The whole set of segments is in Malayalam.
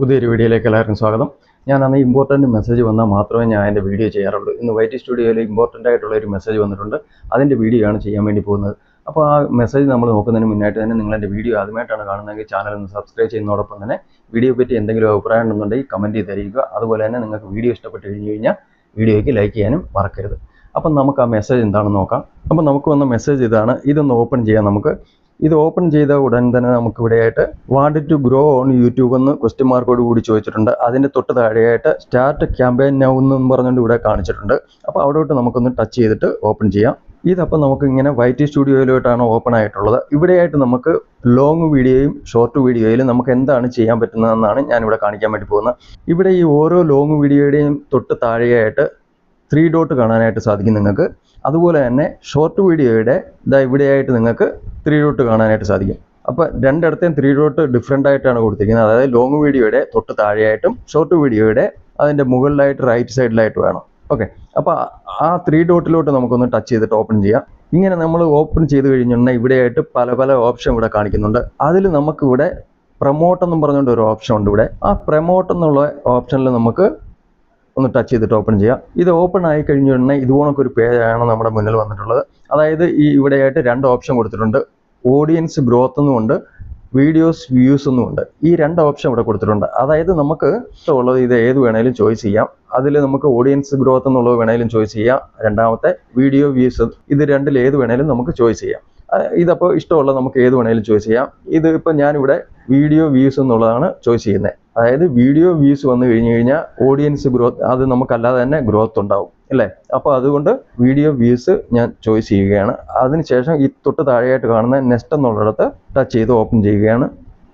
പുതിയൊരു വീഡിയോയിലേക്ക് എല്ലാവർക്കും സ്വാഗതം. ഞാൻ അന്ന് ഇമ്പോർട്ടന്റ് മെസ്സേജ് വന്നാൽ മാത്രമേ ഞാൻ എന്റെ വീഡിയോ ചെയ്യാറുള്ളൂ. ഇന്ന് വൈറ്റ് സ്റ്റുഡിയോയിൽ ഇമ്പോർട്ടന്റ് ആയിട്ടുള്ള ഒരു മെസ്സേജ് വന്നിട്ടുണ്ട്. അതിന്റെ വീഡിയോ ആണ് ചെയ്യാൻ വേണ്ടി പോകുന്നത്. അപ്പോൾ ആ മെസ്സേജ് നമ്മൾ നോക്കുന്നതിന് മുന്നായിട്ട് തന്നെ നിങ്ങൾ എന്റെ വീഡിയോ ആദ്യമായിട്ടാണ് കാണുന്നതെങ്കിൽ ചാനൽ ഒന്ന് സബ്സ്ക്രൈബ് ചെയ്യുന്നതോടൊപ്പം തന്നെ വീഡിയോ പറ്റി എന്തെങ്കിലും അഭിപ്രായം ഉണ്ടെന്നുണ്ടെങ്കിൽ കമന്റ് ചെയ്ത് തരിക അതുപോലെ തന്നെ നിങ്ങൾക്ക് വീഡിയോ ഇഷ്ടപ്പെട്ട് കഴിഞ്ഞ് കഴിഞ്ഞാൽ വീഡിയോയ്ക്ക് ലൈക്ക് ചെയ്യാനും മറക്കരുത്. അപ്പം നമുക്ക് ആ മെസ്സേജ് എന്താണെന്ന് നോക്കാം. അപ്പം നമുക്ക് വന്ന മെസ്സേജ് ഇതാണ്. ഇതൊന്ന് ഓപ്പൺ ചെയ്യാം നമുക്ക്. ഇത് ഓപ്പൺ ചെയ്ത ഉടൻ തന്നെ നമുക്ക് ഇവിടെയായിട്ട് want to grow on YouTube എന്ന് ക്വസ്റ്റ്യൻ മാർക്കോട് കൂടി ചോദിച്ചിട്ടുണ്ട്. അതിന്റെ തൊട്ട് താഴെയായിട്ട് സ്റ്റാർട്ട് ക്യാമ്പയിൻ നൗ എന്നും പറഞ്ഞുകൊണ്ട് ഇവിടെ കാണിച്ചിട്ടുണ്ട്. അപ്പോൾ അവിടോട്ട് നമുക്കൊന്ന് ടച്ച് ചെയ്തിട്ട് ഓപ്പൺ ചെയ്യാം. ഇതപ്പോൾ നമുക്ക് ഇങ്ങനെ വൈറ്റ് സ്റ്റുഡിയോയിലോട്ടാണ് ഓപ്പൺ ആയിട്ടുള്ളത്. ഇവിടെയായിട്ട് നമുക്ക് ലോങ് വീഡിയോയും ഷോർട്ട് വീഡിയോയിലും നമുക്ക് എന്താണ് ചെയ്യാൻ പറ്റുന്നതെന്നാണ് ഞാനിവിടെ കാണിക്കാൻ വേണ്ടി പോകുന്നത്. ഇവിടെ ഈ ഓരോ ലോങ് വീഡിയോയുടെയും തൊട്ട് താഴെയായിട്ട് ത്രീ ഡോട്ട് കാണാനായിട്ട് സാധിക്കും നിങ്ങൾക്ക്. അതുപോലെ തന്നെ ഷോർട്ട് വീഡിയോയുടെ ഇതാ ഇവിടെയായിട്ട് നിങ്ങൾക്ക് ത്രീ ഡോട്ട് കാണാനായിട്ട് സാധിക്കും. അപ്പോൾ രണ്ടിടത്തെയും ത്രീ ഡോട്ട് ഡിഫറെന്റ് ആയിട്ടാണ് കൊടുത്തിരിക്കുന്നത്. അതായത് ലോങ് വീഡിയോയുടെ തൊട്ട് താഴെയായിട്ടും ഷോർട്ട് വീഡിയോയുടെ അതിന്റെ മുകളിലായിട്ട് റൈറ്റ് സൈഡിലായിട്ട് വേണം. ഓക്കെ അപ്പോൾ ആ ത്രീ ഡോട്ടിലോട്ട് നമുക്കൊന്ന് ടച്ച് ചെയ്തിട്ട് ഓപ്പൺ ചെയ്യാം. ഇങ്ങനെ നമ്മൾ ഓപ്പൺ ചെയ്ത് കഴിഞ്ഞിട്ടുണ്ടെങ്കിൽ ഇവിടെയായിട്ട് പല പല ഓപ്ഷൻ ഇവിടെ കാണിക്കുന്നുണ്ട്. അതിൽ നമുക്കിവിടെ പ്രൊമോട്ട് എന്നും പറഞ്ഞുകൊണ്ട് ഒരു ഓപ്ഷൻ ഉണ്ട് ഇവിടെ. ആ പ്രൊമോട്ട് എന്നുള്ള ഓപ്ഷനിൽ നമുക്ക് ഒന്ന് ടച്ച് ചെയ്തിട്ട് ഓപ്പൺ ചെയ്യാം. ഇത് ഓപ്പൺ ആയി കഴിഞ്ഞ ഉടനെ ഇതുപോലൊക്കെ ഒരു പേജാണ് നമ്മുടെ മുന്നിൽ വന്നിട്ടുള്ളത്. അതായത് ഈ ഇവിടെയായിട്ട് രണ്ട് ഓപ്ഷൻ കൊടുത്തിട്ടുണ്ട്. ഓഡിയൻസ് ഗ്രോത്ത് എന്നുമുണ്ട് വീഡിയോസ് വ്യൂസ് എന്നുമുണ്ട് ഈ രണ്ട് ഓപ്ഷൻ ഇവിടെ കൊടുത്തിട്ടുണ്ട്. അതായത് നമുക്ക് ഇഷ്ടമുള്ളത് ഇത് ഏത് വേണേലും ചോയ്സ് ചെയ്യാം. അതിൽ നമുക്ക് ഓഡിയൻസ് ഗ്രോത്ത് എന്നുള്ളത് വേണേലും ചോയ്സ് ചെയ്യാം. രണ്ടാമത്തെ വീഡിയോ വ്യൂസ് ഇത് രണ്ടിൽ ഏത് വേണേലും നമുക്ക് ചോയ്സ് ചെയ്യാം. ഇതപ്പോൾ ഇഷ്ടമുള്ള നമുക്ക് ഏത് വേണേലും ചോയ്സ് ചെയ്യാം. ഇത് ഇപ്പം ഞാനിവിടെ വീഡിയോ വ്യൂസ് എന്നുള്ളതാണ് ചോയ്സ് ചെയ്യുന്നത് അതായത് വീഡിയോ വ്യൂസ് വന്നു കഴിഞ്ഞു കഴിഞ്ഞാൽ ഓഡിയൻസ് ഗ്രോത്ത് അത് നമുക്കല്ലാതെ തന്നെ ഗ്രോത്ത് ഉണ്ടാവും അല്ലേ? അപ്പോൾ അതുകൊണ്ട് വീഡിയോ വ്യൂസ് ഞാൻ ചോയ്സ് ചെയ്യുകയാണ്. അതിനുശേഷം ഈ തൊട്ട് താഴെയായിട്ട് കാണുന്ന നെക്സ്റ്റ് എന്നുള്ളിടത്ത് ടച്ച് ചെയ്ത് ഓപ്പൺ ചെയ്യുകയാണ്.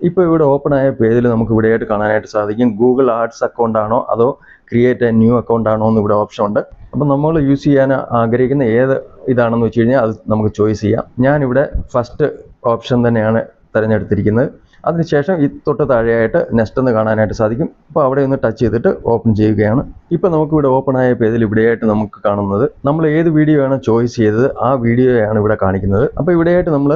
ഇപ്പോൾ ഇവിടെ ഓപ്പൺ ആയ പേജിൽ നമുക്ക് ഇവിടെയായിട്ട് കാണാനായിട്ട് സാധിക്കും. ഗൂഗിൾ ആർട്സ് അക്കൗണ്ട് ആണോ അതോ ക്രിയേറ്റ് എ ന്യൂ അക്കൗണ്ട് ആണോ എന്ന് ഇവിടെ ഓപ്ഷൻ ഉണ്ട്. അപ്പം നമ്മൾ യൂസ് ചെയ്യാൻ ആഗ്രഹിക്കുന്ന ഏത് ഇതാണെന്ന് വെച്ച് കഴിഞ്ഞാൽ അത് നമുക്ക് ചോയ്സ് ചെയ്യാം. ഞാനിവിടെ ഫസ്റ്റ് ഓപ്ഷൻ തന്നെയാണ് തിരഞ്ഞെടുത്തിരിക്കുന്നത്. അതിനുശേഷം ഈ തൊട്ട് താഴെയായിട്ട് നെസ്റ്റ് എന്ന് കാണാനായിട്ട് സാധിക്കും. അപ്പോൾ അവിടെ ഒന്ന് ടച്ച് ചെയ്തിട്ട് ഓപ്പൺ ചെയ്യുകയാണ്. ഇപ്പോൾ നമുക്കിവിടെ ഓപ്പൺ ആയ പേജിൽ ഇവിടെയായിട്ട് നമുക്ക് കാണുന്നത് നമ്മൾ ഏത് വീഡിയോ ആണ് ചോയ്സ് ചെയ്തത് ആ വീഡിയോയാണ് ഇവിടെ കാണിക്കുന്നത്. അപ്പോൾ ഇവിടെയായിട്ട് നമ്മൾ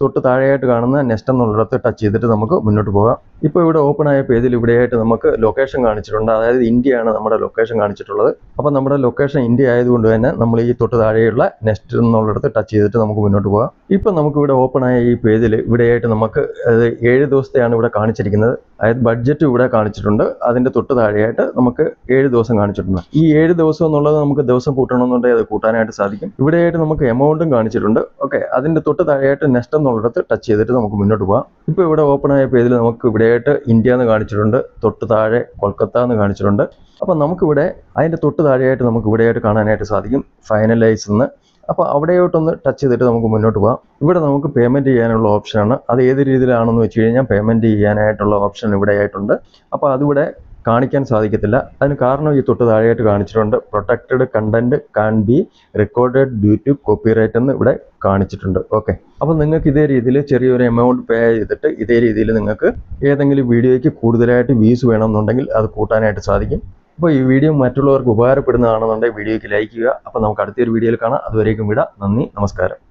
തൊട്ട് താഴെയായിട്ട് കാണുന്ന നെസ്റ്റ് എന്നുള്ളിടത്ത് ടച്ച് ചെയ്തിട്ട് നമുക്ക് മുന്നോട്ട് പോകാം. ഇപ്പോൾ ഇവിടെ ഓപ്പൺ ആയ പേജിൽ ഇവിടെയായിട്ട് നമുക്ക് ലൊക്കേഷൻ കാണിച്ചിട്ടുണ്ട്. അതായത് ഇന്ത്യയാണ് നമ്മുടെ ലൊക്കേഷൻ കാണിച്ചിട്ടുള്ളത്. അപ്പോൾ നമ്മുടെ ലൊക്കേഷൻ ഇന്ത്യ ആയതുകൊണ്ട് തന്നെ നമ്മൾ ഈ തൊട്ട് താഴെയുള്ള നെസ്റ്റ് എന്നുള്ളിടത്ത് ടച്ച് ചെയ്തിട്ട് നമുക്ക് മുന്നോട്ട് പോകാം. ഇപ്പോൾ നമുക്ക് ഇവിടെ ഓപ്പൺ ആയ ഈ പേജിൽ ഇവിടെയായിട്ട് നമുക്ക് ഏഴ് ദിവസത്തെയാണ് ഇവിടെ കാണിച്ചിരിക്കുന്നത്. അതായത് ബഡ്ജറ്റ് ഇവിടെ കാണിച്ചിട്ടുണ്ട്. അതിന്റെ തൊട്ട് താഴെയായിട്ട് നമുക്ക് ഏഴ് ദിവസം കാണിച്ചിട്ടുണ്ട്. ഈ ഏഴ് ദിവസം എന്നുള്ളത് നമുക്ക് ദിവസം കൂട്ടണമെന്നുണ്ടെങ്കിൽ അത് കൂട്ടാനായിട്ട് സാധിക്കും. ഇവിടെയായിട്ട് നമുക്ക് എമൗണ്ടും കാണിച്ചിട്ടുണ്ട്. ഓക്കെ അതിന്റെ തൊട്ട് താഴെയായിട്ട് നെക്സ്റ്റ് എന്നുള്ളിടത്ത് ടച്ച് ചെയ്തിട്ട് നമുക്ക് മുന്നോട്ട് പോകാം ഇപ്പോൾ ഇവിടെ ഓപ്പൺ ആയ പേജിൽ നമുക്ക് ഇവിടെയായിട്ട് ഇന്ത്യ എന്ന് കാണിച്ചിട്ടുണ്ട്. തൊട്ട് താഴെ കൊൽക്കത്ത എന്ന് കാണിച്ചിട്ടുണ്ട്. അപ്പോൾ നമുക്കിവിടെ അതിന്റെ തൊട്ട് താഴെയായിട്ട് നമുക്ക് ഇവിടെയായിട്ട് കാണാനായിട്ട് സാധിക്കും. ഫൈനലൈസ് എന്ന്. അപ്പോൾ അവിടെയോട്ടൊന്ന് ടച്ച് ചെയ്തിട്ട് നമുക്ക് മുന്നോട്ട് പോകാം ഇവിടെ നമുക്ക് പേയ്മെന്റ് ചെയ്യാനുള്ള ഓപ്ഷനാണ് അത് ഏത് രീതിയിലാണെന്ന് വെച്ച് കഴിഞ്ഞാൽ പേയ്മെന്റ് ചെയ്യാനായിട്ടുള്ള ഓപ്ഷൻ ഇവിടെ ആയിട്ടുണ്ട്. അപ്പോൾ അതിവിടെ കാണിക്കാൻ സാധിക്കത്തില്ല. അതിന് കാരണം ഈ തൊട്ട് താഴെയായിട്ട് കാണിച്ചിട്ടുണ്ട്. Protected content can be recorded due to copyright എന്ന് ഇവിടെ കാണിച്ചിട്ടുണ്ട്. ഓക്കെ അപ്പോൾ നിങ്ങൾക്ക് ഇതേ രീതിയിൽ ചെറിയൊരു എമൗണ്ട് പേ ചെയ്തിട്ട് ഇതേ രീതിയിൽ നിങ്ങൾക്ക് ഏതെങ്കിലും വീഡിയോയ്ക്ക് കൂടുതലായിട്ട് വ്യൂസ് വേണമെന്നുണ്ടെങ്കിൽ അത് കൂട്ടാനായിട്ട് സാധിക്കും. അപ്പോൾ ഈ വീഡിയോ മറ്റുള്ളവർക്ക് ഉപകാരപ്പെടുന്നതാണെന്നുണ്ടെങ്കിൽ വീഡിയോയ്ക്ക് ലൈക്ക് ചെയ്യുക. അപ്പോൾ നമുക്ക് അടുത്തൊരു വീഡിയോയിൽ കാണാം. അതുവരേക്കും വിടാം. നന്ദി. നമസ്കാരം.